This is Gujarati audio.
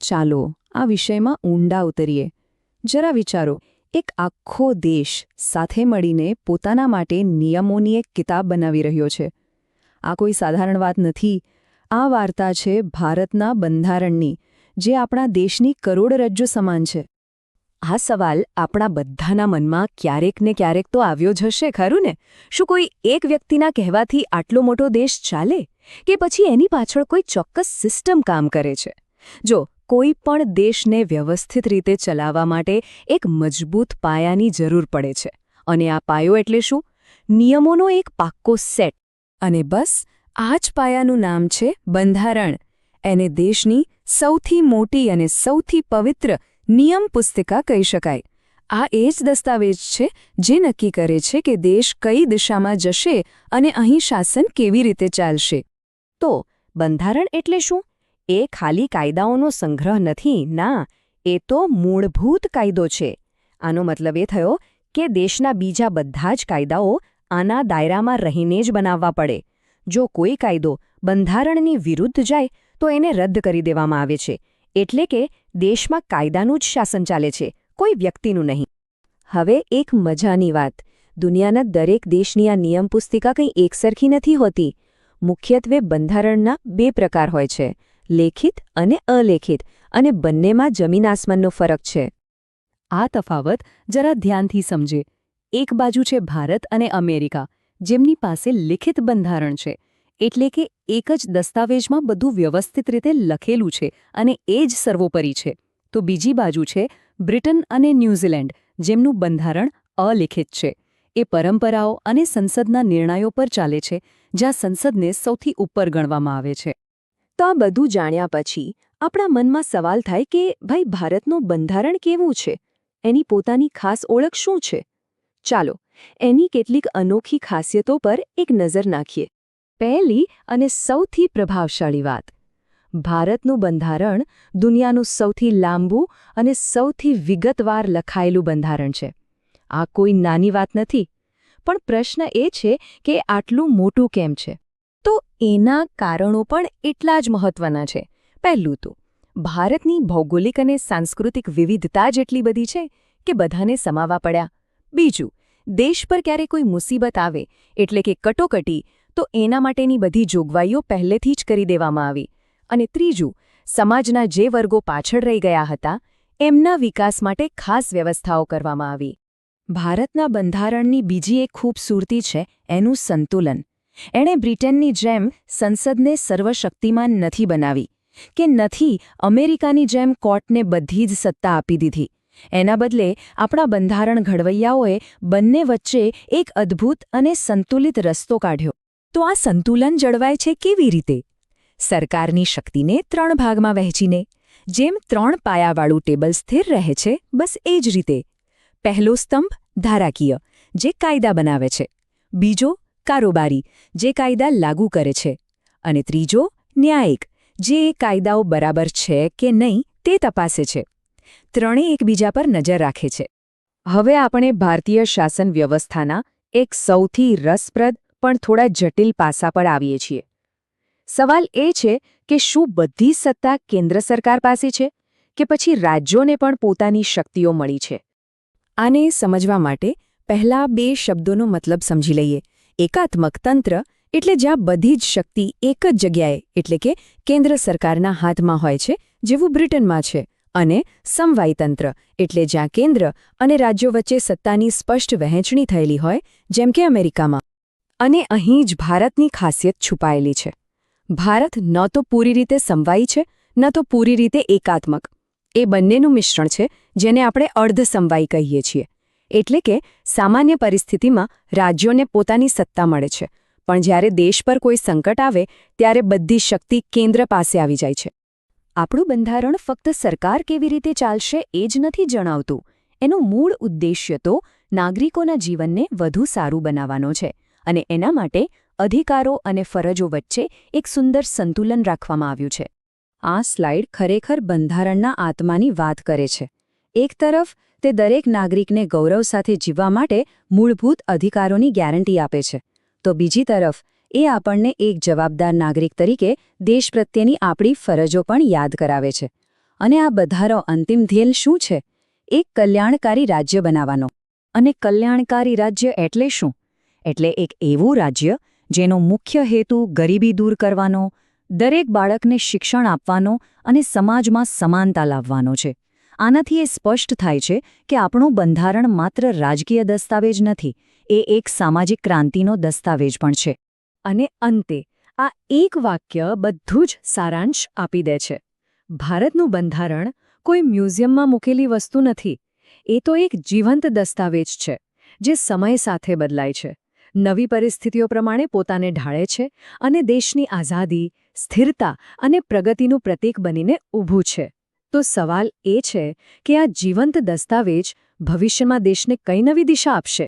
ચાલો, આ વિષયમાં ઊંડા ઉતરીએ. જરા વિચારો, એક આખો દેશ સાથે મળીને પોતાના માટે નિયમોની એક કિતાબ બનાવી રહ્યો છે. આ કોઈ સાધારણ વાત નથી. આ વાર્તા છે ભારતના બંધારણની, જે આપણા દેશની કરોડરજ્જુ સમાન છે. આ સવાલ આપણા બધાના મનમાં ક્યારેક ને ક્યારેક તો આવ્યો જ હશે, ખરું ને? શું કોઈ એક વ્યક્તિના કહેવાથી આટલો મોટો દેશ ચાલે? કે પછી એની પાછળ કોઈ ચોક્કસ સિસ્ટમ કામ કરે છે? જો કોઈ પણ દેશને વ્યવસ્થિત રીતે ચલાવવા માટે એક મજબૂત પાયાની જરૂર પડે છે. અને આ પાયો એટલે શું? નિયમોનો એક પાક્કો સેટ. અને બસ, આ જ પાયાનું નામ છે બંધારણ. એને દેશની સૌથી મોટી અને સૌથી પવિત્ર નિયમ પુસ્તિકા કહી શકાય. આ એ જ દસ્તાવેજ છે જે નક્કી કરે છે કે દેશ કઈ દિશામાં જશે અને અહીં શાસન કેવી રીતે ચાલશે. તો, બંધારણ એટલે શું? એ ખાલી કાયદાઓનો સંગ્રહ નથી, ના, એ તો મૂળભૂત કાયદો છે. આનો મતલબ એ થયો કે દેશના બીજા બધા જ કાયદાઓ આના દાયરામાં રહીને જ બનાવવા પડે. જો કોઈ કાયદો બંધારણની વિરુદ્ધ જાય, તો એને રદ કરી દેવામાં આવે છે. એટલે કે દેશમાં કાયદાનું જ શાસન ચાલે છે, કોઈ વ્યક્તિનું નહીં. હવે એક મજાની વાત. દુનિયાના દરેક દેશની આ નિયમ પુસ્તિકા કંઈ એકસરખી નથી હોતી. મુખ્યત્વે બંધારણના બે પ્રકાર હોય છે. લેખિત અને અલેખિત, અને બંનેમાં જમીન આસમાનનો ફરક છે. આ તફાવત જરા ધ્યાનથી સમજે. એક બાજુ છે ભારત અને અમેરિકા, જેમની પાસે લિખિત બંધારણ છે, એટલે કે એક જ દસ્તાવેજમાં બધું વ્યવસ્થિત રીતે લખેલું છે અને એ જ સર્વોપરી છે. તો બીજી બાજુ છે બ્રિટન અને ન્યૂઝીલેન્ડ, જેમનું બંધારણ અલિખિત છે. એ પરંપરાઓ અને સંસદના નિર્ણયો પર ચાલે છે, જ્યાં સંસદને સૌથી ઉપર ગણવામાં આવે છે. તો આ બધું જાણ્યા પછી આપણા મનમાં સવાલ થાય કે, ભાઈ, ભારતનું બંધારણ કેવું છે? એની પોતાની ખાસ ઓળખ શું છે? ચાલો, એની કેટલીક અનોખી ખાસિયતો પર એક નજર નાખીએ. પહેલી અને સૌથી પ્રભાવશાળી વાત. ભારતનું બંધારણ દુનિયાનું સૌથી લાંબુ અને સૌથી વિગતવાર લખાયેલું બંધારણ છે. આ કોઈ નાની વાત નથી. પણ પ્રશ્ન એ છે કે આટલું મોટું કેમ છે? એના કારણો પણ એટલા જ મહત્વના છે. પહેલું તો, ભારતની ભૌગોલિક અને સાંસ્કૃતિક વિવિધતા જેટલી બધી છે કે બધાને સમાવા પડ્યા. બીજું, દેશ પર ક્યારે કોઈ મુસીબત આવે એટલે કે કટોકટી, તો એના માટેની બધી જોગવાઈઓ પહેલેથી જ કરી દેવામાં આવી. અને ત્રીજું, સમાજના જે વર્ગો પાછળ રહી ગયા હતા, એમના વિકાસ માટે ખાસ વ્યવસ્થાઓ કરવામાં આવી. ભારતના બંધારણની બીજી એક ખૂબસૂરતી છે એનું સંતુલન. એણે બ્રિટનની જેમ સંસદને સર્વશક્તિમાન નથી બનાવી, કે નથી અમેરિકાની જેમ કોર્ટને બધી જ સત્તા આપી દીધી. એના બદલે આપણા બંધારણ ઘડવૈયાઓએ બંને વચ્ચે એક અદ્ભુત અને સંતુલિત રસ્તો કાઢ્યો. તો આ સંતુલન જળવાય છે કેવી રીતે? સરકારની શક્તિને ત્રણ ભાગમાં વહેંચીને, જેમ ત્રણ પાયાવાળું ટેબલ સ્થિર રહે છે, બસ એ જ રીતે. પહેલો સ્તંભ ધારાકીય, જે કાયદા બનાવે છે. બીજો કારોબારી, જે કાયદા લાગુ કરે છે. અને ત્રીજો, ન્યાયિક, જે કાયદાઓ બરાબર છે કે નહીં તે તપાસે છે. ત્રણેય એકબીજા પર નજર રાખે છે. હવે આપણે ભારતીય શાસન વ્યવસ્થાના એક સૌથી રસપ્રદ, પણ થોડા જટિલ પાસા પર આવીએ છીએ. સવાલ એ છે કે શું બધી સત્તા કેન્દ્ર સરકાર પાસે છે? કે પછી રાજ્યોને પણ પોતાની શક્તિઓ મળી છે? આને સમજવા માટે પહેલા બે શબ્દોનો મતલબ સમજી લઈએ. એકાત્મક તંત્ર એટલે જ્યાં બધી જ શક્તિ એક જ જગ્યાએ, એટલે કે કેન્દ્ર સરકારના હાથમાં હોય છે, જેવું બ્રિટનમાં છે, અને તંત્ર એટલે જ્યાં કેન્દ્ર અને રાજ્યો વચ્ચે સત્તાની સ્પષ્ટ વહેંચણી થયેલી હોય, જેમ કે અમેરિકામાં. અને અહીં જ ભારતની ખાસિયત છુપાયેલી છે. ભારત ન તો પૂરી રીતે સમવાયી છે, ન તો પૂરી રીતે એકાત્મક. એ બંનેનું મિશ્રણ છે, જેને આપણે અર્ધ સમવાયી કહીએ છીએ. એટલે કે સામાન્ય પરિસ્થિતિમાં રાજ્યોને પોતાની સત્તા મળે છે. પણ જ્યારે દેશ પર કોઈ સંકટ આવે, ત્યારે બધી શક્તિ કેન્દ્ર પાસે આવી જાય છે. આપણું બંધારણ ફક્ત સરકાર કેવી રીતે ચાલશે એ જ નથી જણાવતું. એનો મૂળ ઉદ્દેશ્ય તો નાગરિકોના જીવનને વધુ સારું બનાવવાનો છે અને એના માટે અધિકારો અને ફરજો વચ્ચે એક સુંદર સંતુલન રાખવામાં આવ્યું છે. આ સ્લાઇડ ખરેખર બંધારણના આત્માની વાત કરે છે. એક તરફ, તે દરેક નાગરિકને ગૌરવ સાથે જીવવા માટે મૂળભૂત અધિકારોની ગેરંટી આપે છે. તો બીજી તરફ, એ આપણને એક જવાબદાર નાગરિક તરીકે દેશ પ્રત્યેની આપણી ફરજો પણ યાદ કરાવે છે. અને આ બધારો અંતિમ ધ્યેય શું છે? એક કલ્યાણકારી રાજ્ય બનાવવાનો. અને કલ્યાણકારી રાજ્ય એટલે શું? એટલે એક એવું રાજ્ય, જેનો મુખ્ય હેતુ ગરીબી દૂર કરવાનો, દરેક બાળકને શિક્ષણ આપવાનો અને સમાજમાં સમાનતા લાવવાનો છે. આનાથી એ સ્પષ્ટ થાય છે કે આપણું બંધારણ માત્ર રાજકીય દસ્તાવેજ નથી, એ એક સામાજિક ક્રાંતિનો દસ્તાવેજ પણ છે. અને અંતે, આ એક વાક્ય બધું જ સારાંશ આપી દે છે. ભારતનું બંધારણ કોઈ મ્યુઝિયમમાં મૂકેલી વસ્તુ નથી, એ તો એક જીવંત દસ્તાવેજ છે, જે સમય સાથે બદલાય છે. નવી પરિસ્થિતિઓ પ્રમાણે પોતાને ઢાળે છે અને દેશની આઝાદી, સ્થિરતા અને પ્રગતિનું પ્રતીક બનીને ઊભું છે. તો સવાલ એ છે કે આ જીવંત દસ્તાવેજ ભવિષ્યમાં દેશને કઈ નવી દિશા આપશે?